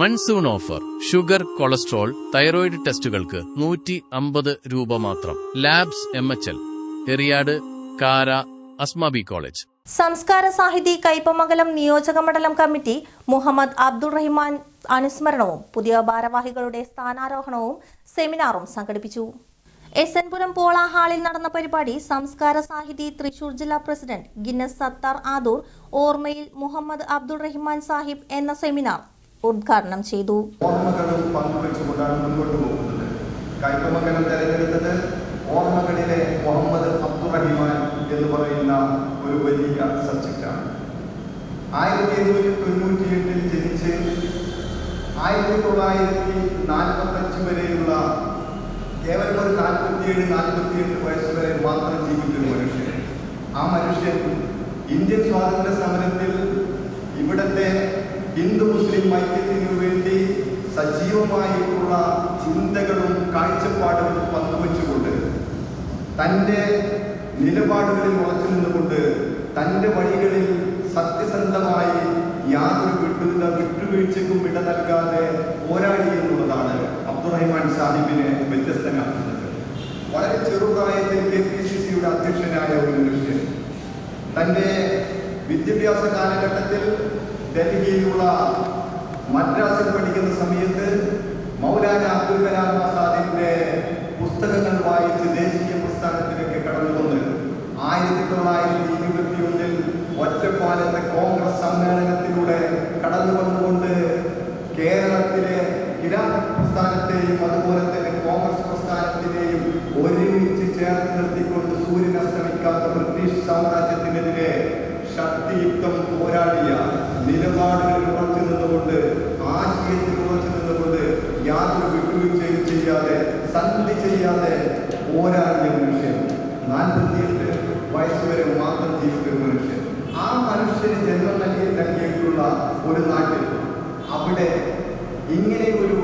Monsoon offer. Sugar cholesterol thyroid ടെസ്റ്റുകൾക്ക് നൂറ്റി അമ്പത് രൂപ മാത്രം. Labs M H L. Eriyad Kara Asmabi college. Samskara Sahithi Kaipamangalam നിയോജക മണ്ഡലം കമ്മിറ്റി മുഹമ്മദ് അബ്ദുൾ റഹ്മാൻ അനുസ്മരണവും പുതിയ ഭാരവാഹികളുടെ സ്ഥാനാരോഹണവും സെമിനാറും സംഘടിപ്പിച്ചു. എസ് എൻ പുരം പോള ഹാളിൽ നടന്ന പരിപാടി സംസ്കാര സാഹിതി തൃശൂർ ജില്ലാ പ്രസിഡന്റ് ഗിന്നസ് സത്താർ ആദൂർ ഓർമ്മയിൽ മുഹമ്മദ് അബ്ദുൾ റഹിമാൻ സാഹിബ് എന്ന സെമിനാർ ഉദ്ഘാടനം ചെയ്തു. കൈപ്പമംഗലം തെരഞ്ഞെടുത്തത് ഓർമ്മകളിലെ മുഹമ്മദ് അബ്ദുറഹിമാൻ എന്ന് പറയുന്ന ഒരു വലിയ സബ്ജക്റ്റാണ് ആയിരത്തി എണ്ണൂറ്റി തൊണ്ണൂറ്റി എട്ടിൽ വരെയുള്ള കേവലം ഒരു നാൽപ്പത്തിയേഴ് നാൽപ്പത്തിയെട്ട് വയസ്സ് വരെ മാത്രം ജീവിക്കുന്ന മനുഷ്യൻ. ആ മനുഷ്യൻ ഇന്ത്യൻ സ്വാതന്ത്ര്യ സമരത്തിൽ ഇവിടുത്തെ ഹിന്ദു മുസ്ലിം ഐക്യത്തിനു വേണ്ടി സജീവമായിട്ടുള്ള ചിന്തകളും കാഴ്ചപ്പാടുകളും പങ്കുവച്ചുകൊണ്ട് തന്റെ നിലപാടുകളിൽ ഉറച്ചു നിന്നുകൊണ്ട് തന്റെ വഴികളിൽ സത്യസന്ധമായി യാതൊരു വിട്ടുന്ന വിട്ടുവീഴ്ചയ്ക്കും ഇട നൽകാതെ പോരാടി എന്നുള്ളതാണ് അബ്ദുറഹിമാൻ സാഹിബിനെ വ്യത്യസ്തനാക്കുന്നത്. വളരെ ചെറുപ്രായത്തിൽ കെ പി സി സിയുടെ അധ്യക്ഷനായ ഒരു മനുഷ്യൻ. തന്റെ വിദ്യാഭ്യാസ കാലഘട്ടത്തിൽ ഡൽഹിയിലുള്ള മദ്രാസിൽ പഠിക്കുന്ന സമയത്ത് മൗലാന അബ്ദുൽ കലാം ആസാദിന്റെ പുസ്തകങ്ങൾ വായിച്ച് ദേശീയ പ്രസ്ഥാനത്തിലേക്ക് കടന്നു വന്ന് ആയിരത്തി തൊള്ളായിരത്തി ഇരുപത്തി ഒന്നിൽ ഒറ്റപ്പാലത്തെ കോൺഗ്രസ് സമ്മേളനത്തിലൂടെ കടന്നു വന്നുകൊണ്ട് കേരളത്തിലെ ഖിലാഫത്ത് പ്രസ്ഥാനത്തെയും അതുപോലെ തന്നെ കോൺഗ്രസ് പ്രസ്ഥാനത്തിനെയും ഒരുമിച്ച് ചേർത്ത് നിർത്തിക്കൊണ്ട് സൂര്യൻ അസ്തമിക്കാത്ത ബ്രിട്ടീഷ് സാമ്രാജ്യത്തിനെതിരെ ശക്തിയുക്തം പോരാടിയ നിലപാടുകളിൽ ഉറച്ചു നിന്നുകൊണ്ട് ആശയത്തിൽ ഉറച്ചു നിന്നുകൊണ്ട് യാതൊരു വിട്ടുവീഴ്ചയും ചെയ്യാതെ സന്ധി ചെയ്യാതെ പോരാടിയ മനുഷ്യൻ നാൽപ്പത്തിയെട്ട് വയസ്സ് വരെ മാത്രം ജീവിക്കുന്ന മനുഷ്യൻ. ആ മനുഷ്യന് ജന്മം നൽകി നൽകിയിട്ടുള്ള ഒരു നാട്ടിൽ അവിടെ ഇങ്ങനെ ഒരു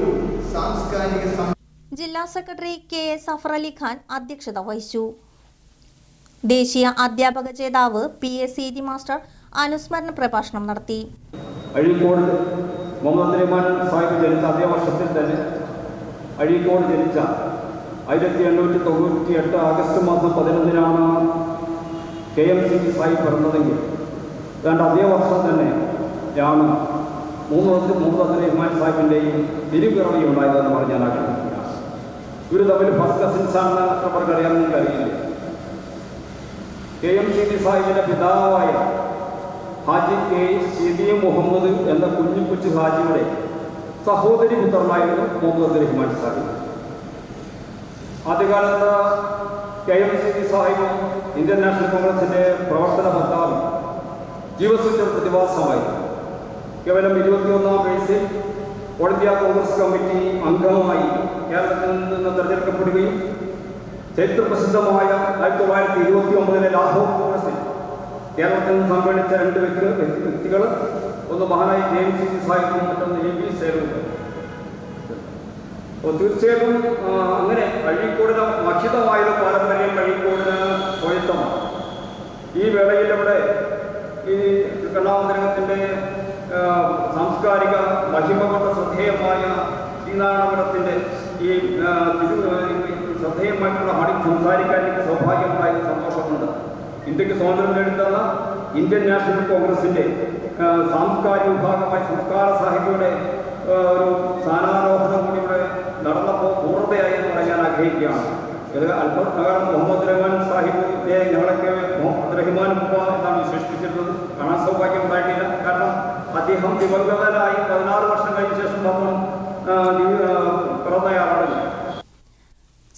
സാംസ്കാരിക ജില്ലാ secretary K S Safar Ali Khan അധ്യക്ഷത വഹിച്ചു. ദേശീയ അധ്യാപക ജേതാവ് പി എസ് സീതി മാസ്റ്റർ അനുസ്മരണ പ്രഭാഷണം നടത്തി. അഴീക്കോട് മുഹമ്മദ് റഹ്മാൻ സാഹിബ് ജനിച്ച അതേ വർഷത്തിൽ തന്നെ അഴീക്കോട് ജനിച്ച ആയിരത്തി എണ്ണൂറ്റി തൊണ്ണൂറ്റി എട്ട് ആഗസ്റ്റ് മാസം പതിനൊന്നിനാണ് കെ എം സി സാഹിബ് പിറന്നതെങ്കിൽ ഏതാണ്ട് അതേ വർഷം തന്നെ ആണ് മുഹമ്മദ് മുഹമ്മദ് റഹ്മാൻ സാഹിബിന്റെയും തിരുപിറവിയും ഉണ്ടായതെന്ന് പറഞ്ഞാൽ ആഗ്രഹിക്കുകയാണ്. ഇവർ തമ്മിൽ ഫസ്റ്റ് കസിൻസ് ആണെന്ന് അവർക്ക് അറിയാമെന്ന് അറിയില്ല കെ എം സി ഡി സാഹിബിന്റെ പിതാവായ ഹാജി കെ സീതി മുഹമ്മദ് എന്ന കുഞ്ഞു കൊച്ചു ഹാജിയുടെ സഹോദരി പുത്രനായിരുന്നു മുഹമ്മദ് റഹ്മാൻ സാഹിബ് ആദ്യകാലത്ത് K M C D Sahib Indian national കോൺഗ്രസിന്റെ പ്രവർത്തന ഭർത്താവ് ജീവസുറ്റ പ്രതിഭാസമായി. കേവലം ഇരുപത്തിയൊന്നാം വയസ്സിൽ ഓൾ ഇന്ത്യ കോൺഗ്രസ് കമ്മിറ്റി അംഗമായി കേരളത്തിൽ നിന്ന് തെരഞ്ഞെടുക്കപ്പെടുകയും ചരിത്രപ്രസിദ്ധമായ ആയിരത്തി തൊള്ളായിരത്തി ഇരുപത്തി ഒമ്പതിലെ ലാഹോർ കോൺഗ്രസിൽ കേരളത്തിൽ നിന്ന് സംഘടിച്ച രണ്ട് വ്യക്തി വ്യക്തികൾ ഒന്ന് മഹാനായി എം സി സി സാഹിബും മറ്റൊന്ന് എ ബി സേലും അപ്പോൾ തീർച്ചയായിട്ടും അങ്ങനെ കഴിക്കോടിന് മക്ഷിതമായൊരു പാരമ്പര്യം കഴിക്കോടിന് സ്വയത്തമാണ്. ഈ വേളയിൽ അവിടെ ഈ കണ്ണാമന്ദിരത്തിന്റെ സാംസ്കാരിക മഹിമ ശ്രദ്ധേയമായ ശ്രീനാരായണപുരത്തിന്റെ ഈ തിരു ഈ ശ്രദ്ധേയമായിട്ടുള്ള മണി സംസാരിക്കാൻ എനിക്ക് സൗഭാഗ്യമായ സന്തോഷമുണ്ട്. ഇന്ത്യയ്ക്ക് സ്വാതന്ത്ര്യം നേടിത്തന്ന ഇന്ത്യൻ നാഷണൽ കോൺഗ്രസിന്റെ സാംസ്കാരിക വിഭാഗമായ സംസ്കാര സാഹിത്യയുടെ ഒരു സ്ഥാനാരോഹണം കൂടി ഇവിടെ നടന്നപ്പോൾ പൂർണതയായി എന്ന് പറയാൻ ആഗ്രഹിക്കുകയാണ്. ഇത് നഗർ മുഹമ്മദ് റഹ്മാൻ സാഹിബിനെ ഞങ്ങളൊക്കെ മുഹമ്മദ് റഹ്മാൻ ഉപ്പ എന്നാണ് വിശേഷിപ്പിച്ചിരുന്നത്. കാണാൻ സൗഭാഗ്യം ഉണ്ടായിട്ടില്ല. കാരണം അദ്ദേഹം ദിവംഗതനായി പതിനാറ് വർഷം കഴിഞ്ഞ ശേഷം നമ്മൾ പിറന്നയാളാണ്.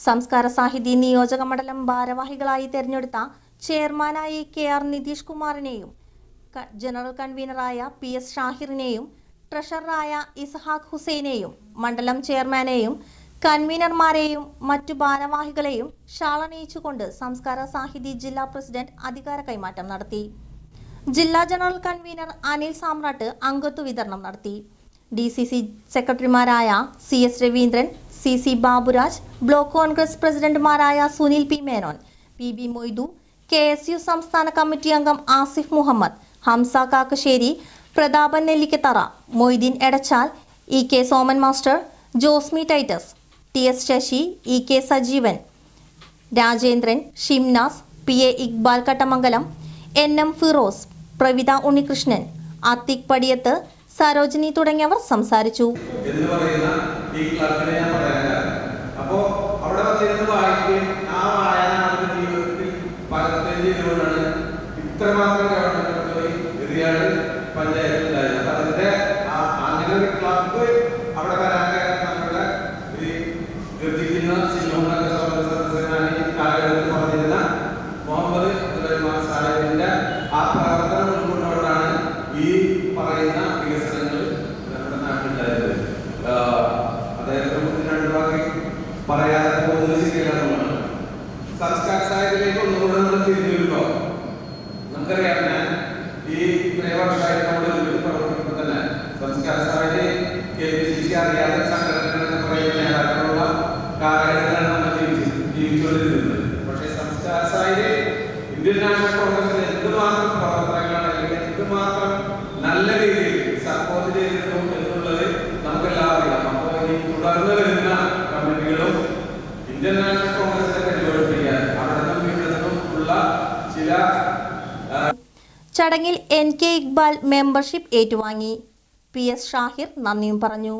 സംസ്കാര സാഹിതി നിയോജക മണ്ഡലം ഭാരവാഹികളായി തെരഞ്ഞെടുത്ത ചെയർമാനായി കെ ആർ നിതീഷ് കുമാറിനെയും ജനറൽ കൺവീനറായ പി എസ് ഷാഹിറിനെയും ട്രഷററായ ഇസ്ഹാഖ് ഹുസൈനെയും മണ്ഡലം ചെയർമാനെയും കൺവീനർമാരെയും മറ്റു ഭാരവാഹികളെയും ഷാളണയിച്ചുകൊണ്ട് സംസ്കാര സാഹിതി ജില്ലാ പ്രസിഡന്റ് അധികാര കൈമാറ്റം നടത്തി. ജില്ലാ ജനറൽ കൺവീനർ അനിൽ സാമ്രാട്ട് അംഗത്വ വിതരണം നടത്തി. ഡി സി സി സെക്രട്ടറിമാരായ C S Raveendran C C Baburaj block Congress പ്രസിഡന്റുമാരായ Sunil P Menon P B Moythu K S U സംസ്ഥാന കമ്മിറ്റി അംഗം Asif Muhammad Hamza Kakkassery Prathapan Nellikkathara Moideen Edachal E K Soman master Josmi Titus T S Sasi E K Sajeevan Rajendran Shimnas P A Iqbal Kattamangalam N M Firos Pravitha Unnikrishnan Athiq Padiyath Sarojini തുടങ്ങിയവർ സംസാരിച്ചു. എന്ന് പറയുന്ന ഈ ഞാൻ പറയാൻ കാരണം അപ്പോ അവിടെ ഇത്രമാത്രം ഗവൺമെന്റ് ഒരു ക്ലബ്ബ് അവിടെ വരാൻ കാരണം നമ്മുടെ ഈ ഗർജിക്കുന്ന സിംഹങ്ങളൊക്കെ സ്വാതന്ത്ര്യ സദസ്സനായി കാലഘട്ടത്തിൽ പറഞ്ഞിരുന്ന മുഹമ്മദ് അബ്ദുറഹ്മാൻ സാഹിബിന്റെ ആ പ്രവർത്തനം ഉൾക്കൊണ്ടുകൊണ്ടാണ് ഈ പറയുന്ന വികസനങ്ങൾ നമ്മുടെ നാട്ടിലുണ്ടായത്. അതായത് നമുക്ക് കുറിച്ച് രണ്ട് വാക്ക് പറയാതെ പോകുന്നത് ശരിയല്ല എന്നുള്ളതാണ് സംസ്കാര സാഹിത്യത്തിലേക്ക് ഒന്നുകൂടെ നമ്മൾ തിരിഞ്ഞു വരുമ്പോൾ നമുക്കറിയാം ഞാൻ ഈ ഇത്രയും വർഷമായിട്ട് നമ്മുടെ പ്രവർത്തിക്കുമ്പോൾ തന്നെ സംസ്കാര സാഹിത്യ കെ സി സി അറിയാത്ത സംഘടനകൾ എന്ന് പറയുന്ന നേതാക്കളുള്ള കാലഘട്ടത്തിലാണ് നമ്മൾ ജീവിച്ചു ജീവിച്ചുകൊണ്ടിരുന്നത്. പക്ഷേ സംസ്കാര Sai Indian national Indian national കോൺഗ്രസിനെ പരിപാടിപ്പിക്കാൻ അവിടെ നിന്നും ഉള്ള ചില ചടങ്ങിൽ എൻ കെ ഇക്ബാൽ മെമ്പർഷിപ്പ് ഏറ്റുവാങ്ങി. പി എസ് ഷാഹിർ നന്ദിയും പറഞ്ഞു.